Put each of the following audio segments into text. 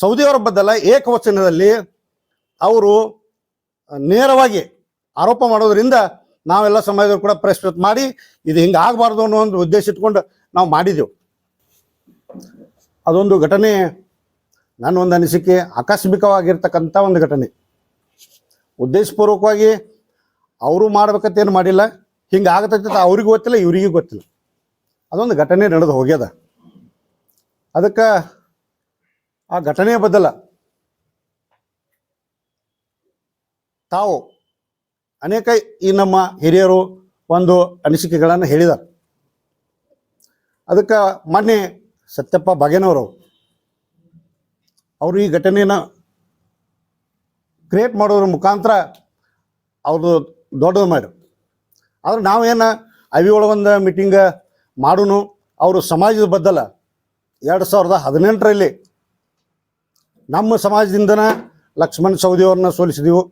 ಸೌದಿಯವರ ಬದಲ ಏಕವಚನದಲ್ಲಿ ಅವರು ನೇರವಾಗಿ ಆರೋಪ ಮಾಡೋದ್ರಿಂದ ನಾವೆಲ್ಲ ಸಮಾಜದವರು ಕೂಡ ಮೀಟ್ ಮಾಡಿ ಇದು ಹಿಂಗೆ ಆಗಬಾರ್ದು ಅನ್ನೋ ಒಂದು ಉದ್ದೇಶ ಇಟ್ಕೊಂಡು ನಾವು ಮಾಡಿದೆವು. ಅದೊಂದು ಘಟನೆ ನನ್ನ ಒಂದು ಅನಿಸಿಕೆ, ಆಕಸ್ಮಿಕವಾಗಿರ್ತಕ್ಕಂಥ ಒಂದು ಘಟನೆ. ಉದ್ದೇಶಪೂರ್ವಕವಾಗಿ ಅವರು ಮಾಡ್ಬೇಕತ್ತೇನು ಮಾಡಿಲ್ಲ, ಹಿಂಗೆ ಆಗತೈತೆ ಅವ್ರಿಗೂ ಗೊತ್ತಿಲ್ಲ, ಇವರಿಗೂ ಗೊತ್ತಿಲ್ಲ. ಅದೊಂದು ಘಟನೆ ನಡೆದು ಹೋಗ್ಯದ. ಅದಕ್ಕೆ ಆ ಘಟನೆ ಬದಲ ತಾವು ಅನೇಕ ಈ ನಮ್ಮ ಹಿರಿಯರು ಒಂದು ಅನಿಸಿಕೆಗಳನ್ನು ಹೇಳಿದ್ದಾರೆ. ಅದಕ್ಕೆ ಮೊನ್ನೆ ಸತ್ಯಪ್ಪ ಬಾಗೇನವರು ಅವರು ಈ ಘಟನೆಯನ್ನು ಕ್ರಿಯೇಟ್ ಮಾಡೋದ್ರ ಮುಖಾಂತರ ಅವ್ರದ್ದು ದೊಡ್ಡದು ಮಾಡ್ರು ಆದ್ರೆ ನಾವೇನು ಅವಿ ಒಳಗೊಂದು ಮೀಟಿಂಗ್ ಮಾಡೋನು, ಅವರು ಸಮಾಜದ ಬದ್ದಲ್ಲ ಎರಡು ಸಾವಿರದ ಹದಿನೆಂಟರಲ್ಲಿ ನಮ್ಮ ಸಮಾಜದಿಂದನ ಲಕ್ಷ್ಮಣ್ ಸವದಿಯವ್ರನ್ನ ಸೋಲಿಸಿದೆವು.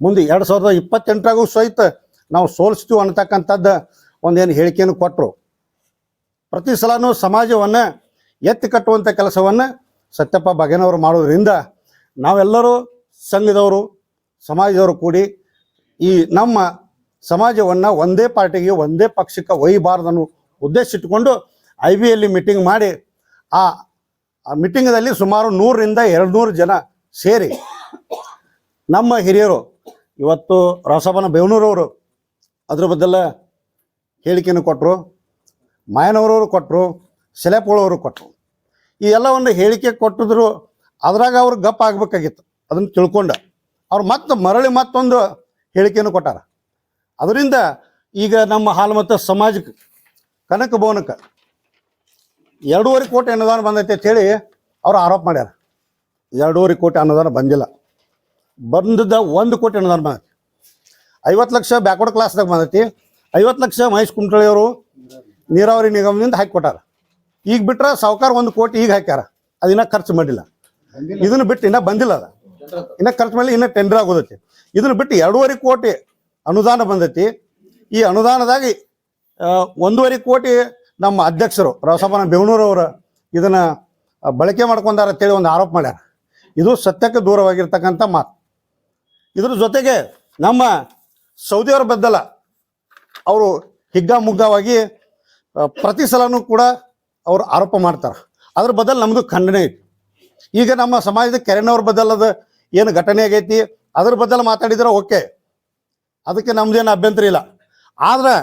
ಮುಂದೆ ಎರಡು ಸಾವಿರದ ಇಪ್ಪತ್ತೆಂಟರಾಗೂ ಸಹಿತ ನಾವು ಸೋಲಿಸ್ತೀವಿ ಅನ್ನತಕ್ಕಂಥದ್ದು ಒಂದೇನು ಹೇಳಿಕೆಯನ್ನು ಕೊಟ್ಟರು ಪ್ರತಿ ಸಲನೂ ಸಮಾಜವನ್ನು ಎತ್ತಿ ಕಟ್ಟುವಂಥ ಕೆಲಸವನ್ನು ಸತ್ಯಪ್ಪ ಬಗೆನವರು ಮಾಡೋದ್ರಿಂದ ನಾವೆಲ್ಲರೂ ಸಂಘದವರು, ಸಮಾಜದವರು ಕೂಡಿ ಈ ನಮ್ಮ ಸಮಾಜವನ್ನು ಒಂದೇ ಪಾರ್ಟಿಗೆ, ಒಂದೇ ಪಕ್ಷಕ್ಕೆ ಒಯ್ಯಬಾರ್ದನ್ನು ಉದ್ದೇಶ ಇಟ್ಟುಕೊಂಡು ಐ ಬಿ ಮೀಟಿಂಗ್ ಮಾಡಿ ಆ ಆ ಮೀಟಿಂಗದಲ್ಲಿ ಸುಮಾರು ನೂರರಿಂದ ಎರಡು ನೂರು ಜನ ಸೇರಿ ನಮ್ಮ ಹಿರಿಯರು, ಇವತ್ತು ರಾಸಬನ ಬೇವನೂರವರು ಅದ್ರ ಬದಲ ಹೇಳಿಕೆಯನ್ನು ಕೊಟ್ಟರು ಮಾಯನವರವರು ಕೊಟ್ಟರು ಸೆಲೆಪೋಳವರು ಕೊಟ್ಟರು ಈ ಎಲ್ಲ ಒಂದು ಹೇಳಿಕೆ ಕೊಟ್ಟಿದ್ರು ಅದ್ರಾಗ ಅವ್ರು ಗಪ್ಪ ಆಗ್ಬೇಕಾಗಿತ್ತು, ಅದನ್ನು ತಿಳ್ಕೊಂಡು. ಅವ್ರು ಮತ್ತೆ ಮರಳಿ ಮತ್ತೊಂದು ಹೇಳಿಕೆಯನ್ನು ಕೊಟ್ಟಾರ. ಅದರಿಂದ ಈಗ ನಮ್ಮ ಹಾಲುಮತ ಸಮಾಜಕ್ಕೆ, ಕನಕ ಭವನಕ್ಕೆ ಎರಡೂವರೆ ಕೋಟಿ ಅನುದಾನ ಬಂದೈತೆ ಅಂತ ಹೇಳಿ ಅವ್ರು ಆರೋಪ ಮಾಡ್ಯಾರ. ಎರಡೂವರೆ ಕೋಟಿ ಅನುದಾನ ಬಂದಿಲ್ಲ. ಬಂದದ ಒಂದು ಕೋಟಿ ಅನುದಾನ ಬಂದೈತಿ. ಐವತ್ತು ಲಕ್ಷ ಬ್ಯಾಕ್ವರ್ಡ್ ಕ್ಲಾಸ್ದಾಗ ಬಂದೈತಿ. ಐವತ್ತು ಲಕ್ಷ ಮಹೇಶ್ ಕುಮಟಳಿಯವರು ನೀರಾವರಿ ನಿಗಮದಿಂದ ಹಾಕಿ ಕೊಟ್ಟಾರ ಈಗ ಬಿಟ್ರೆ ಸಾವುಕಾರ ಒಂದು ಕೋಟಿ ಈಗ ಹಾಕ್ಯಾರ. ಅದಿನ್ನ ಖರ್ಚು ಮಾಡಿಲ್ಲ. ಇದನ್ನು ಬಿಟ್ಟು ಇನ್ನೂ ಬಂದಿಲ್ಲ ಅದ. ಇನ್ನ ಖರ್ಚು ಮಾಡಿ ಇನ್ನೂ ಟೆಂಡರ್ ಆಗೋದೈತಿ. ಇದನ್ನು ಬಿಟ್ಟು ಎರಡೂವರೆ ಕೋಟಿ ಅನುದಾನ ಬಂದೈತಿ. ಈ ಅನುದಾನದಾಗಿ ಒಂದೂವರೆ ಕೋಟಿ ನಮ್ಮ ಅಧ್ಯಕ್ಷರು ರಸಮನ ಬೇವನೂರವರು ಇದನ್ನು ಬಳಕೆ ಮಾಡ್ಕೊಂಡಾರ ಅಂತೇಳಿ ಒಂದು ಆರೋಪ ಮಾಡ್ಯಾರ. ಇದು ಸತ್ಯಕ್ಕೆ ದೂರವಾಗಿರ್ತಕ್ಕಂಥ ಮಾತು. ಇದ್ರ ಜೊತೆಗೆ ನಮ್ಮ ಸೌದಿಯವ್ರ ಬದ್ದಲ್ಲ ಅವರು ಹಿಗ್ಗಾಮುಗ್ಗವಾಗಿ ಪ್ರತಿ ಸಲನೂ ಕೂಡ ಅವರು ಆರೋಪ ಮಾಡ್ತಾರೆ. ಅದ್ರ ಬದಲು ನಮ್ಮದು ಖಂಡನೆ ಐತಿ ಈಗ ನಮ್ಮ ಸಮಾಜದ ಕೆರೆನವ್ರ ಬದಲದ ಏನು ಘಟನೆ ಆಗೈತಿ, ಅದ್ರ ಬದಲು ಮಾತಾಡಿದ್ರೆ ಓಕೆ. ಅದಕ್ಕೆ ನಮ್ದೇನು ಅಭ್ಯಂತರ ಇಲ್ಲ. ಆದ್ರೆ